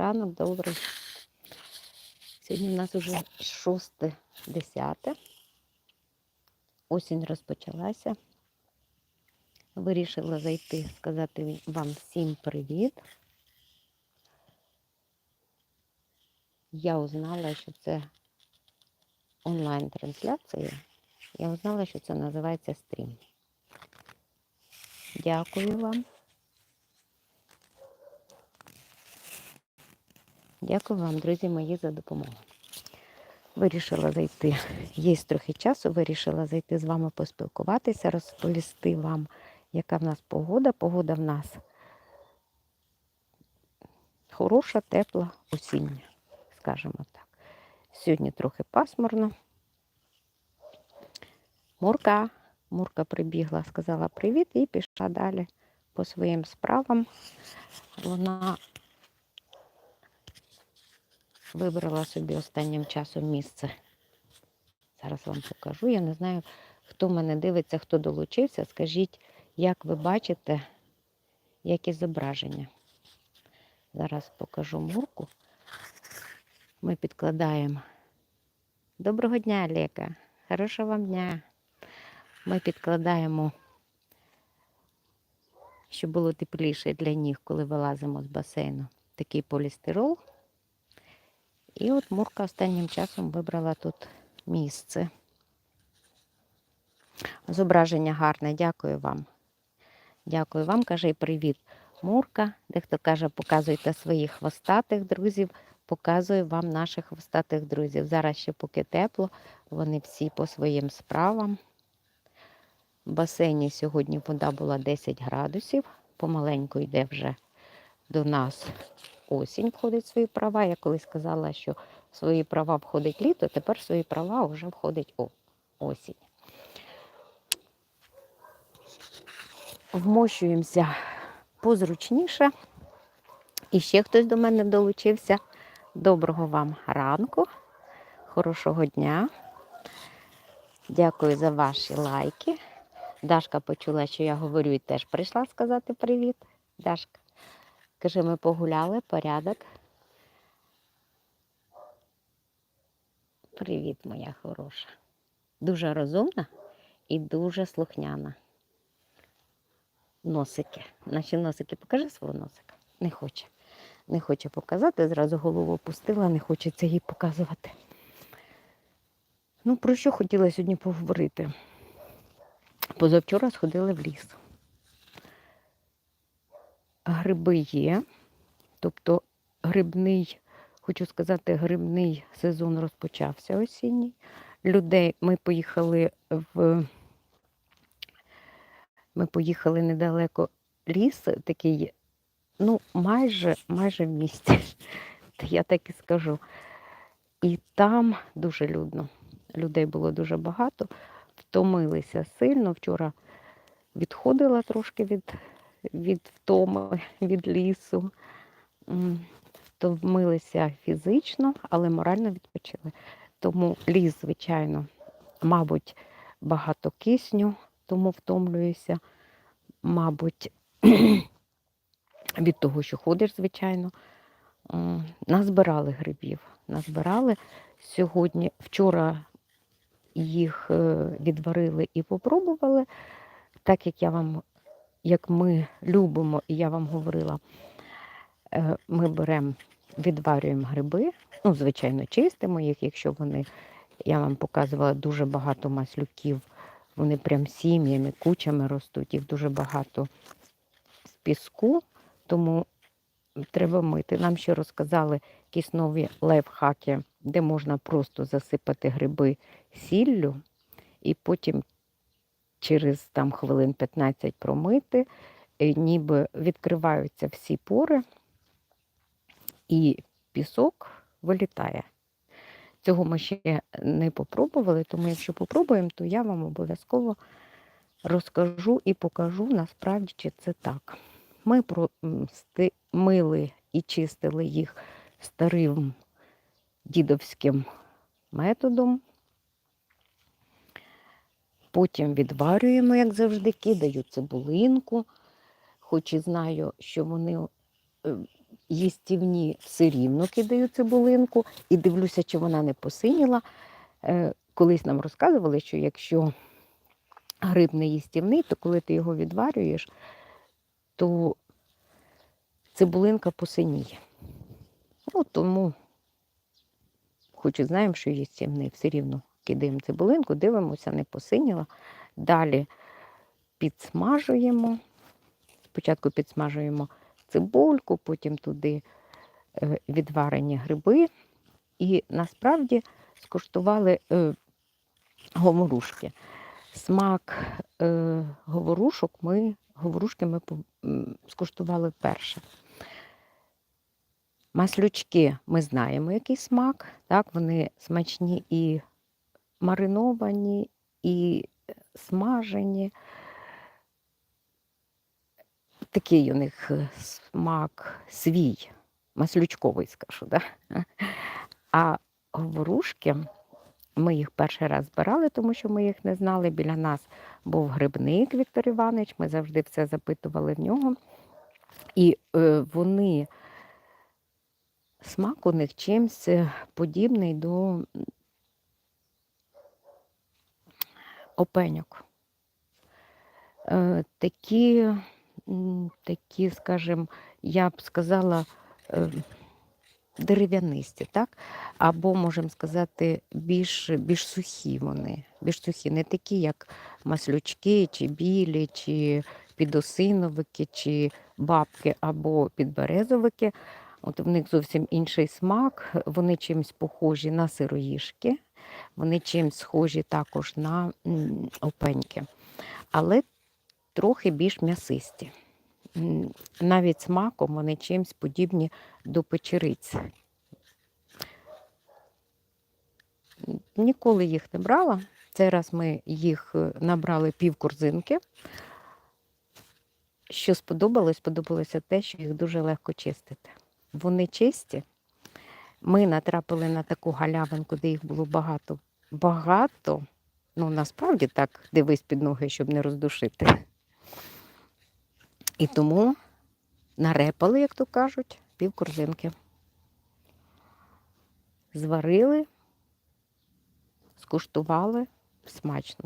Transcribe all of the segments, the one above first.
ранок добрий. Сьогодні у нас уже 6.10. Осінь розпочалася. Вирішила зайти, сказати вам всім привіт. Я узнала, що це онлайн-трансляція. Я узнала, що це називається стрім. Дякую вам. Дякую вам, друзі мої, за допомогу. Вирішила зайти. Є трохи часу, вирішила зайти з вами поспілкуватися, розповісти вам, яка в нас погода. Погода в нас хороша, тепла, осіння, скажімо так. Сьогодні трохи пасмурно. Мурка, Мурка прибігла, сказала привіт і пішла далі по своїм справам. Вона вибрала собі останнім часом місце. Зараз вам покажу. Я не знаю, хто мене дивиться, хто долучився. Скажіть, як ви бачите, які зображення. Зараз покажу мурку. Ми підкладаємо. Доброго дня, Лека. Хорошого вам дня. Ми підкладаємо, щоб було тепліше для ніг, коли вилазимо з басейну, такий полістирол. І от Мурка останнім часом вибрала тут місце. Зображення гарне, дякую вам. Дякую вам, каже і привіт, Мурка. Дехто каже, показуйте своїх хвостатих друзів. Показую вам наших хвостатих друзів. Зараз ще поки тепло, вони всі по своїм справам. В басейні сьогодні вода була 10 градусів. Помаленьку йде вже до нас осінь входить в свої права. Я колись сказала, що в свої права входить літо, тепер в свої права вже входить осінь. Вмощуємося позручніше. І ще хтось до мене долучився. Доброго вам ранку, хорошого дня. Дякую за ваші лайки. Дашка почула, що я говорю, і теж прийшла сказати привіт. Дашка. Каже, ми погуляли, порядок. Привіт, моя хороша. Дуже розумна і дуже слухняна. Носики. Наші носики, покажи свого носика. Не хоче. Не хоче показати, зразу голову опустила, не хочеться їй показувати. Ну, про що хотіла сьогодні поговорити? Позавчора сходили в ліс. Гриби є, тобто грибний, хочу сказати, грибний сезон розпочався осінній. Людей ми поїхали в ми поїхали недалеко ліс, такий, ну, майже, майже в місті, я так і скажу. І там дуже людно. Людей було дуже багато, втомилися сильно. Вчора відходила трошки від від втоми, від лісу. М, Втомилися фізично, але морально відпочили. Тому ліс, звичайно, мабуть, багато кисню, тому втомлююся. Мабуть, від того, що ходиш, звичайно. Назбирали грибів. Назбирали сьогодні, вчора їх е, відварили і попробували, так як я вам як ми любимо, і я вам говорила, е, ми беремо, відварюємо гриби, ну, звичайно, чистимо їх, якщо вони, я вам показувала дуже багато маслюків, вони прям сім'ями, кучами ростуть, їх дуже багато в піску, тому треба мити. Нам ще розказали якісь нові лайфхаки, де можна просто засипати гриби сіллю і потім через там хвилин 15 промити, е, ніби відкриваються всі пори, і пісок вилітає. Цього ми ще не попробували, тому якщо попробуємо, то я вам обов'язково розкажу і покажу насправді, чи це так. Ми мили і чистили їх старим дідовським методом. Потім відварюємо, як завжди, кидаю цибулинку, хоч і знаю, що вони е, їстівні все рівно кидаю цибулинку і дивлюся, чи вона не посиніла. Е, Колись нам розказували, що якщо гриб не їстівний, то коли ти його відварюєш, то цибулинка посиніє. Ну, тому, хоч і знаємо, що їстівний, все рівно кидаємо цибулинку, дивимося, не посиніла. Далі підсмажуємо. Спочатку підсмажуємо цибульку, потім туди е, відварені гриби. І насправді скуштували е, говорушки. Смак е, говорушок ми, говорушки ми скуштували вперше. Маслючки ми знаємо, який смак. Так, вони смачні і мариновані, і е, смажені. Такий у них е, смак свій, маслючковий, скажу. Да? А говорушки, ми їх перший раз збирали, тому що ми їх не знали. Біля нас був грибник Віктор Іванович, ми завжди все запитували в нього. І е, вони, смак у них чимсь е, подібний до опеньок. Е, такі, такі, скажімо, я б сказала, е, дерев'янисті, так? Або, можемо сказати, більш, більш сухі вони, більш сухі, не такі, як маслючки, чи білі, чи підосиновики, чи бабки, або підберезовики. От в них зовсім інший смак. Вони чимось похожі на сироїшки, вони чимось схожі також на опеньки, але трохи більш м'ясисті. Навіть смаком вони чимось подібні до печериць. Ніколи їх не брала. Цей раз ми їх е, набрали пів корзинки. Що сподобалось, сподобалося те, що їх дуже легко чистити. Вони чисті. Ми натрапили на таку галявинку, де їх було багато. Багато. Ну, насправді так, дивись під ноги, щоб не роздушити. І тому нарепали, як то кажуть, пів корзинки. Зварили, скуштували смачно.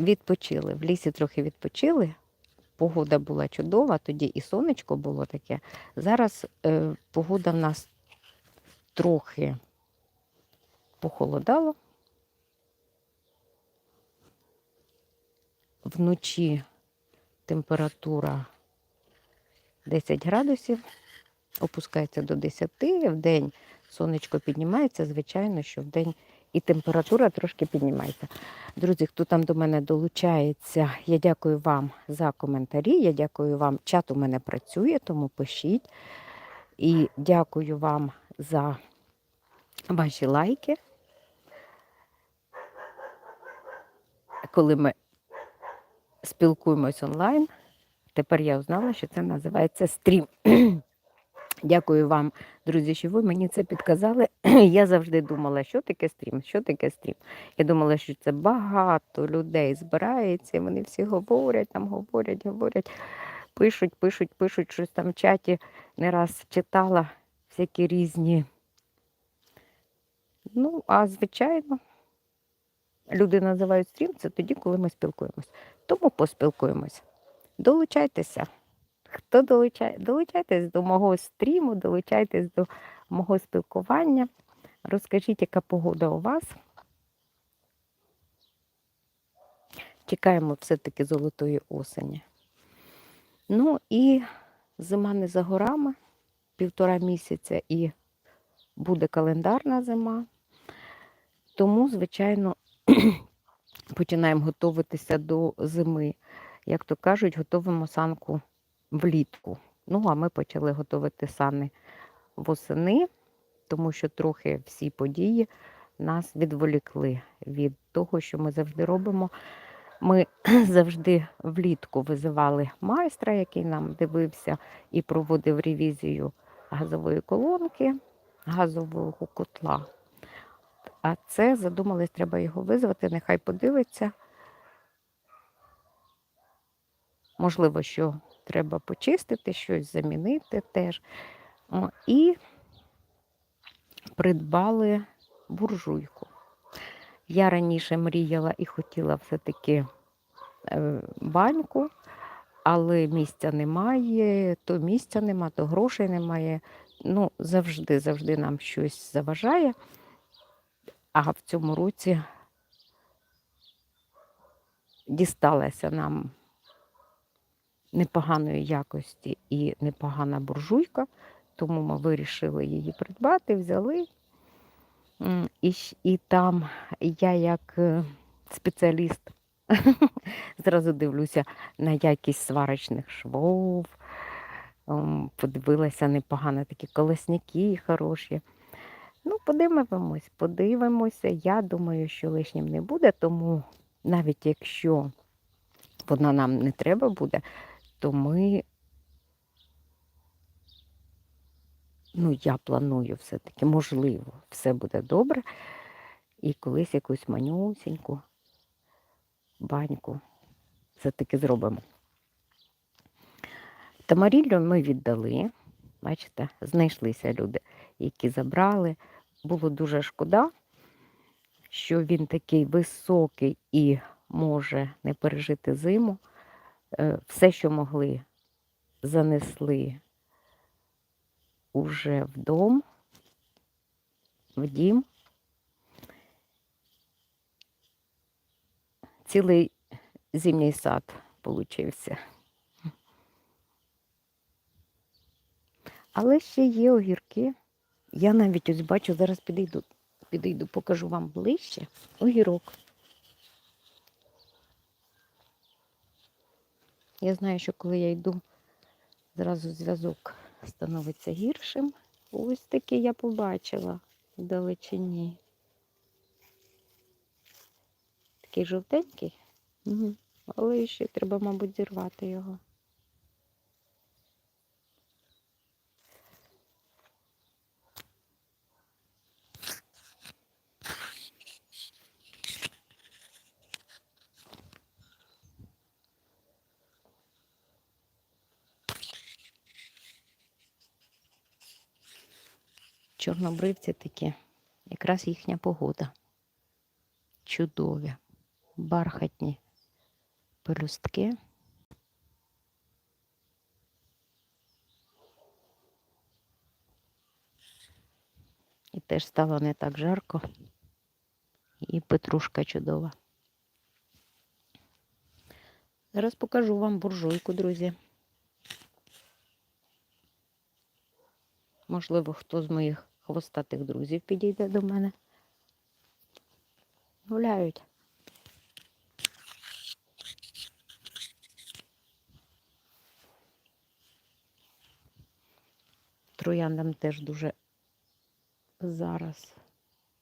Відпочили. В лісі трохи відпочили. Погода була чудова, тоді і сонечко було таке. Зараз е, погода в нас трохи похолодало. Вночі температура 10 градусів, опускається до 10, в день сонечко піднімається, звичайно, що в день і температура трошки піднімається. Друзі, хто там до мене долучається, я дякую вам за коментарі. Я дякую вам. Чат у мене працює, тому пишіть. І дякую вам за ваші лайки. Коли ми спілкуємось онлайн, тепер я узнала, що це називається стрім. Дякую вам, друзі, що ви мені це підказали. Я завжди думала, що таке стрім, що таке стрім. Я думала, що це багато людей збирається, і вони всі говорять, там говорять, говорять, пишуть, пишуть, пишуть щось там в чаті. Не раз читала всякі різні. Ну, а звичайно, люди називають стрім це тоді, коли ми спілкуємось. Тому поспілкуємось. Долучайтеся. Хто долучає? Долучайтесь до мого стріму, долучайтесь до мого спілкування. Розкажіть, яка погода у вас. Чекаємо все-таки золотої осені. Ну і зима не за горами, півтора місяця і буде календарна зима. Тому, звичайно, починаємо готуватися до зими. Як то кажуть, готуємо санку влітку. Ну, а ми почали готувати сани восени, тому що трохи всі події нас відволікли від того, що ми завжди робимо. Ми завжди влітку визивали майстра, який нам дивився і проводив ревізію газової колонки, газового котла. А це задумались, треба його визвати, нехай подивиться. Можливо, що треба почистити, щось замінити теж. І придбали буржуйку. Я раніше мріяла і хотіла все-таки е, баньку, але місця немає, то місця немає, то грошей немає. Ну, завжди, завжди нам щось заважає. А в цьому році дісталася нам непоганої якості і непогана буржуйка, тому ми вирішили її придбати, взяли. І, і там я як е, спеціаліст зразу дивлюся на якість сварочних швов. Ем, Подивилася непогано такі колесники хороші. Ну, подивимось, подивимося. Я думаю, що лишнім не буде, тому навіть якщо вона нам не треба буде, то ми, ну, я планую все-таки, можливо, все буде добре. І колись якусь манюсіньку баньку все-таки зробимо. Тамаріллю ми віддали. Бачите, знайшлися люди, які забрали. Було дуже шкода, що він такий високий і може не пережити зиму. Е, Все, що могли, занесли уже в дом, в дім. Цілий зимній сад получився. Але ще є огірки. Я навіть ось бачу, зараз підійду, підійду, покажу вам ближче огірок. Я знаю, що коли я йду, зразу зв'язок становиться гіршим. Ось такий я побачила в далечині. Такий жовтенький. Угу. Але ще треба, мабуть, зірвати його. Чорнобривці такі, якраз їхня погода. Чудові, бархатні пелюстки. І теж стало не так жарко. І петрушка чудова. Зараз покажу вам буржуйку, друзі. Можливо, хто з моїх хвостатих друзів підійде до мене. Гуляють. Трояндам теж дуже зараз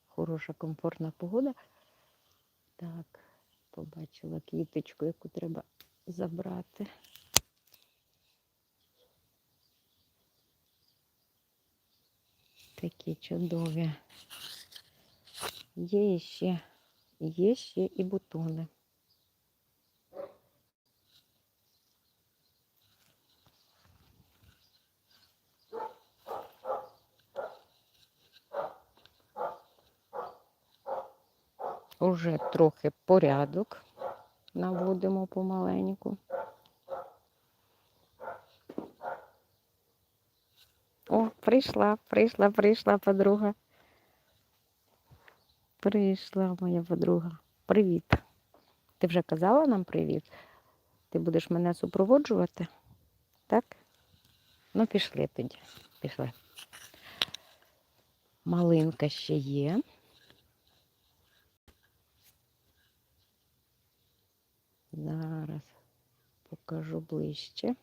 хороша, комфортна погода. Так, побачила квіточку, яку треба забрати. Такі чудові. Є ще, є ще і бутони. Уже трохи порядок наводимо помаленьку. О, прийшла, прийшла, прийшла подруга. Прийшла моя подруга. Привіт. Ти вже казала нам привіт? Ти будеш мене супроводжувати? Так? Ну, пішли тоді. Пішли. Малинка ще є. Зараз покажу ближче.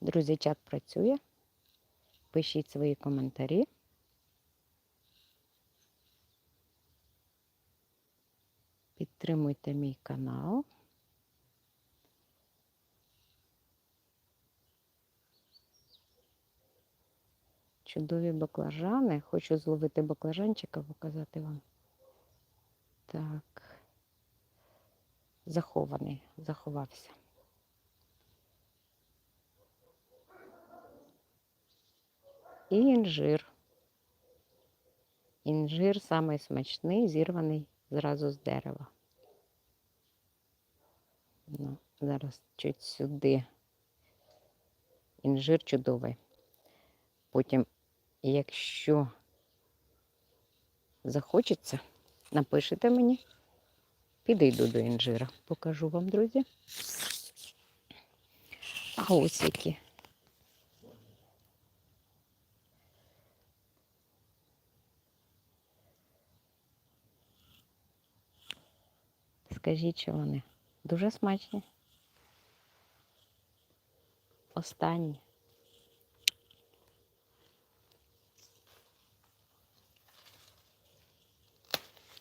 Друзі, чат працює. Пишіть свої коментарі. Підтримуйте мій канал. Чудові баклажани. Хочу зловити баклажанчика, показати вам. Так. Захований, заховався. І інжир. Інжир самий смачний, зірваний зразу з дерева. Ну, зараз чуть сюди. Інжир чудовий. Потім, якщо захочеться, напишете мені, підійду до інжира. Покажу вам, друзі. А ось які. Скажіть, що вони дуже смачні. Останні.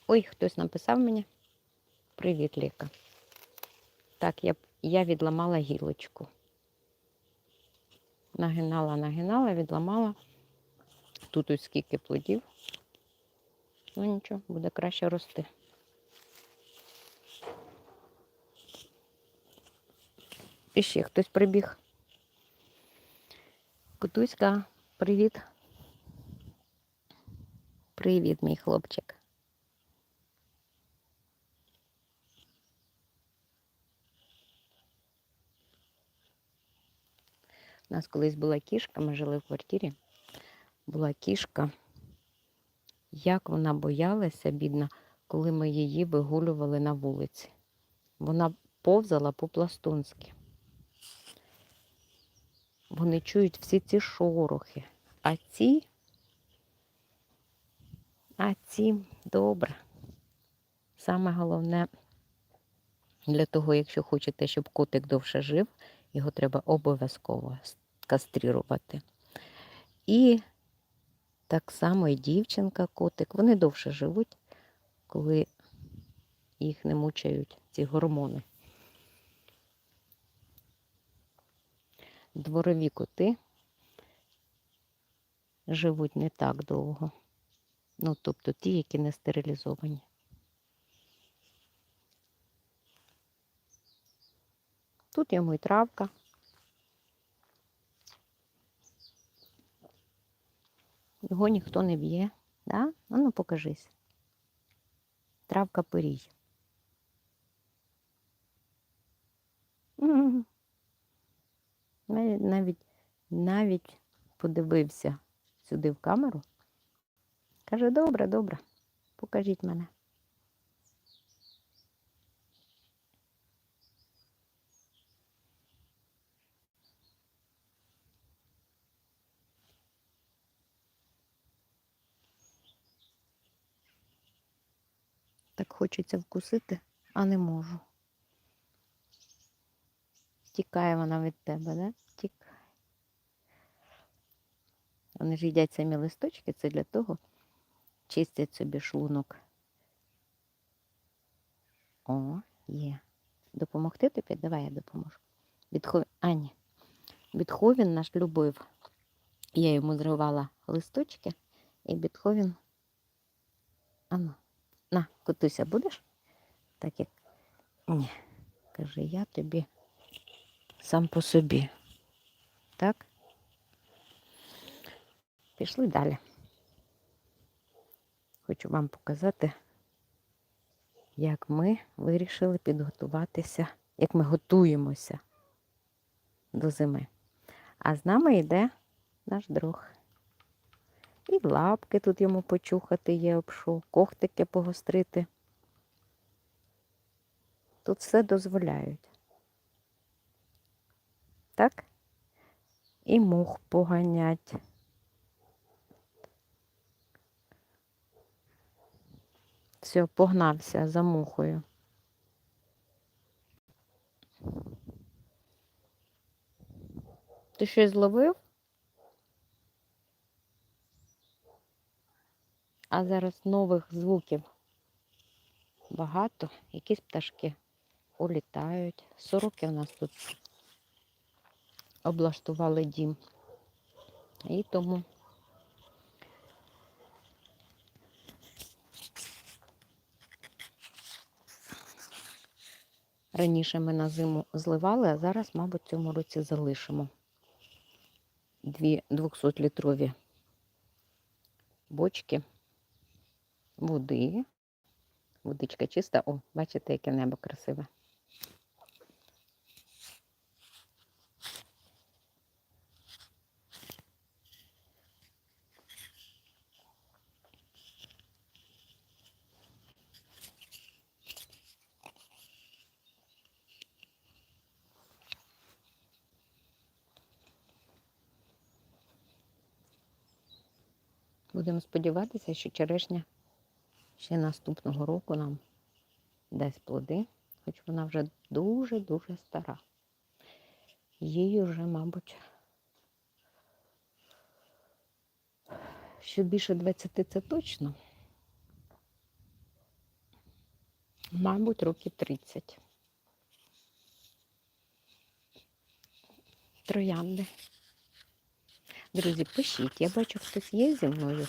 Ой, хтось написав мені. Привіт, Ліка. Так, я, я відламала гілочку. Нагинала, нагинала, відламала. Тут ось скільки плодів. Ну нічого, буде краще рости. І ще хтось прибіг. Кутуська, привіт. Привіт, мій хлопчик. У нас колись була кішка, ми жили в квартирі. Була кішка. Як вона боялася, бідна, коли ми її вигулювали на вулиці. Вона повзала по-пластунськи. Вони чують всі ці шорохи. А ці, а ці добре. Саме головне, для того, якщо хочете, щоб котик довше жив, його треба обов'язково кастрирувати. І так само і дівчинка, котик, вони довше живуть, коли їх не мучають ці гормони. Дворові коти живуть не так довго. Ну, тобто ті, які не стерилізовані. Тут йому і травка. Його ніхто не б'є. Да? А ну покажись. Травка пирій. Навіть, навіть, навіть подивився сюди в камеру. Каже, добре, добре, покажіть мене. Так хочеться вкусити, а не можу. Тікає вона від тебе, да? Тікає. Вони ж їдять самі листочки, це для того, чистять собі шлунок. О, є. Допомогти тобі? Давай я допоможу. Бітховін. А, ні. Бітховін наш любив. Я йому зривала листочки, і Бітховін. Ану, на, котуся, будеш? Так як. Ні. Каже, я тобі сам по собі. Так? Пішли далі. Хочу вам показати, як ми вирішили підготуватися, як ми готуємося до зими. А з нами йде наш друг. І лапки тут йому почухати є обшов, когтики погострити. Тут все дозволяють. Так? І мух поганять. Все, погнався за мухою. Ти щось зловив? А зараз нових звуків багато. Якісь пташки улітають. Сороки у нас тут облаштували дім. І тому Раніше ми на зиму зливали, а зараз, мабуть, цьому році залишимо. Дві 200-літрові бочки води. Водичка чиста. О, бачите, яке небо красиве. Будемо сподіватися, що черешня ще наступного року нам дасть плоди, хоч вона вже дуже-дуже стара. Їй вже, мабуть, що більше 20 це точно. Мабуть, років 30. Троянди. Друзі, пишіть. Я бачу, хтось є зі мною.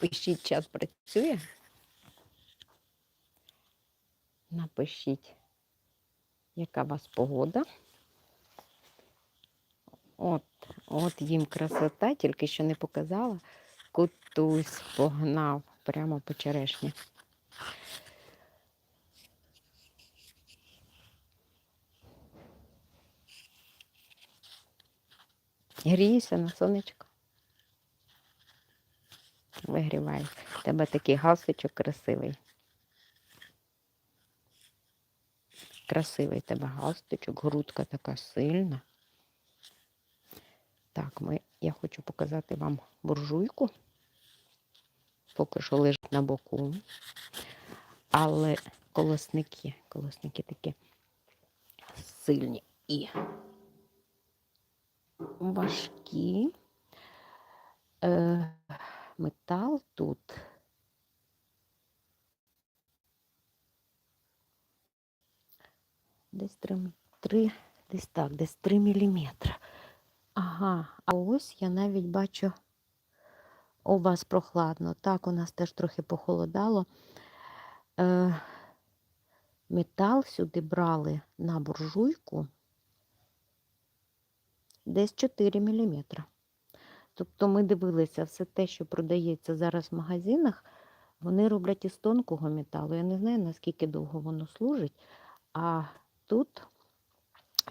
Пишіть, час працює. Напишіть, яка у вас погода. От, от їм красота, тільки що не показала. Кутусь погнав прямо по черешні. Гріюся на сонечко. Вигріваю. У тебе такий галстучок красивий. Красивий тебе галстучок, грудка така сильна. Так, ми, я хочу показати вам буржуйку. Поки що лежить на боку. Але колосники, колосники такі сильні і важкі. Е, метал тут. Десь 3, 3, десь так, десь 3 міліметри. Ага, а ось я навіть бачу, у вас прохладно. Так, у нас теж трохи похолодало. Е, метал сюди брали на буржуйку десь 4 мм. Тобто ми дивилися, все те, що продається зараз в магазинах, вони роблять із тонкого металу. Я не знаю, наскільки довго воно служить, а тут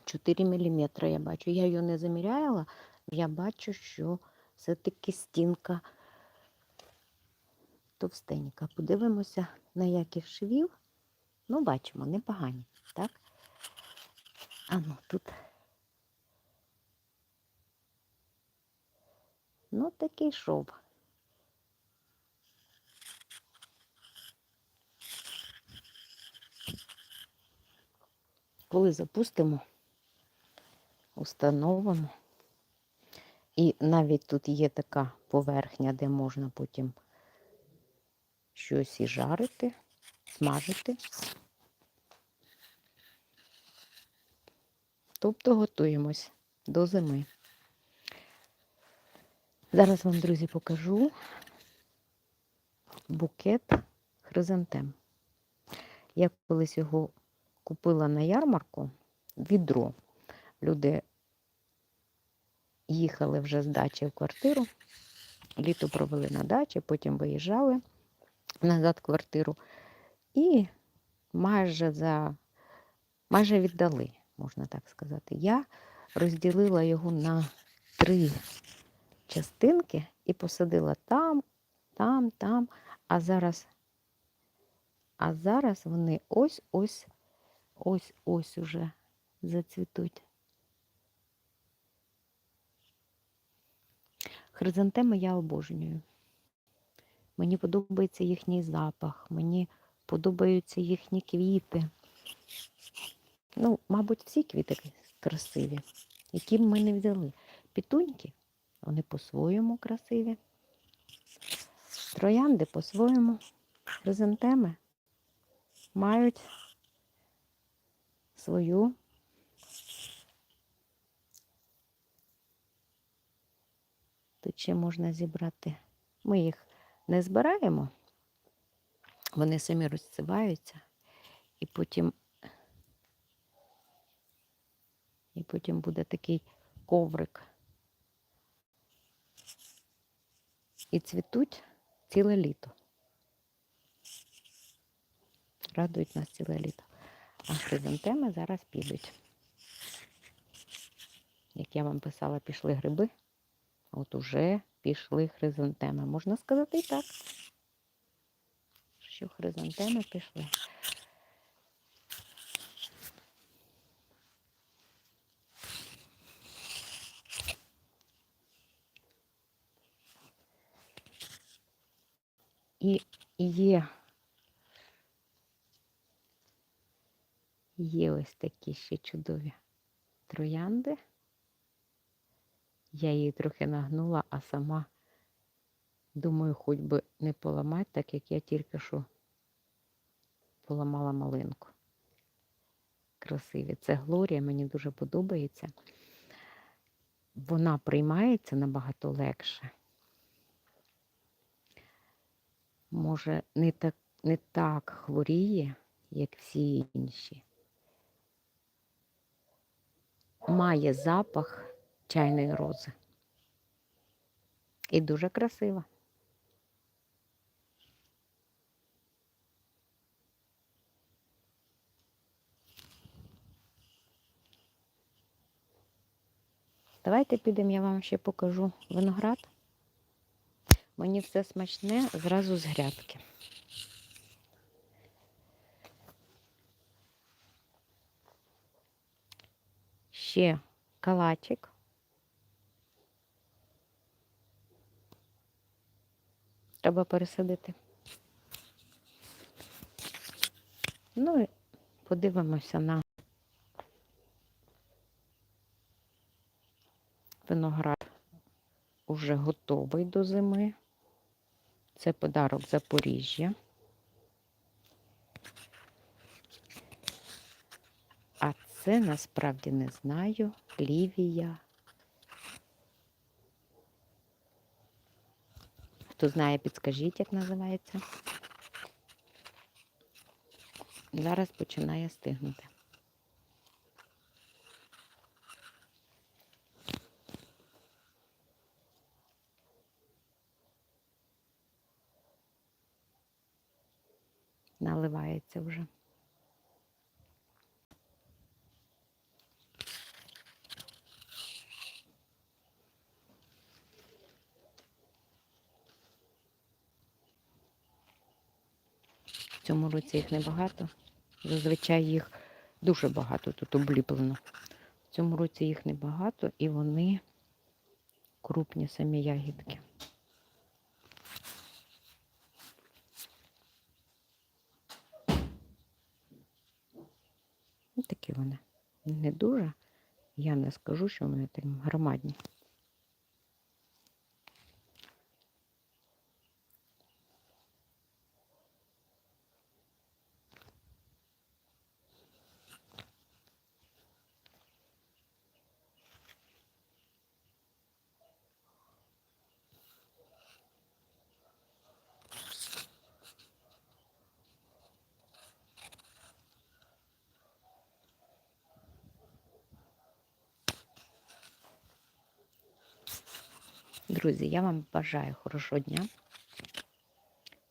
4 мм я бачу. Я його не заміряла, я бачу, що все-таки стінка товстенька. Подивимося, на яких швів. Ну, бачимо, непогані, так? А ну, тут. Ну, такий шов. Коли запустимо, установимо. І навіть тут є така поверхня, де можна потім щось і жарити, смажити. Тобто готуємось до зими. Зараз вам, друзі, покажу букет хризантем. Я колись його купила на ярмарку, відро. Люди їхали вже з дачі в квартиру, літо провели на дачі, потім виїжджали назад в квартиру і майже за майже віддали, можна так сказати. Я розділила його на три частинки і посадила там, там, там, а зараз, а зараз вони ось-ось, ось-ось уже зацвітуть. Хризантеми я обожнюю. Мені подобається їхній запах, мені подобаються їхні квіти. Ну, мабуть, всі квіти красиві, які б ми не взяли. Пітуньки вони по-своєму красиві. Троянди по-своєму. Хризантеми мають свою тут ще можна зібрати. Ми їх не збираємо, вони самі розциваються і потім І потім буде такий коврик. І цвітуть ціле літо. Радують нас ціле літо. А хризантеми зараз підуть. Як я вам писала, пішли гриби. От уже пішли хризантеми. Можна сказати і так. Що хризантеми пішли. І є, є ось такі ще чудові троянди. Я її трохи нагнула, а сама думаю, хоч би не поламати, так як я тільки що поламала малинку. Красиві. Це Глорія, мені дуже подобається. Вона приймається набагато легше. Може, не так, не так хворіє, як всі інші. Має запах чайної рози. І дуже красива. Давайте підемо, я вам ще покажу виноград. Мені все смачне зразу з грядки. Ще калачик. Треба пересадити. Ну і подивимося на виноград уже готовий до зими. Це подарок Запоріжжя. А це насправді не знаю. Лівія. Хто знає, підскажіть, як називається. Зараз починає стигнути. Наливається вже. Цьому році їх небагато. Зазвичай їх дуже багато тут обліплено. В цьому році їх небагато і вони крупні самі ягідки. Ну, такі вони. Не дуже. Я не скажу, що вони так громадні. Друзі, я вам бажаю хорошого дня,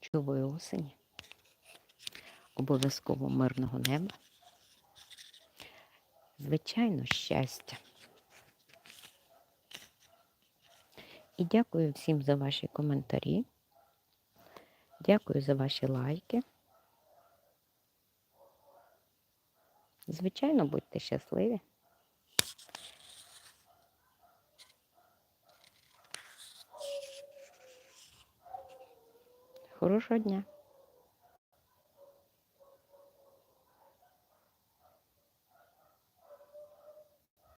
чудової осені, обов'язково мирного неба, звичайно, щастя. І дякую всім за ваші коментарі. Дякую за ваші лайки. Звичайно, будьте щасливі. Хорошого дня!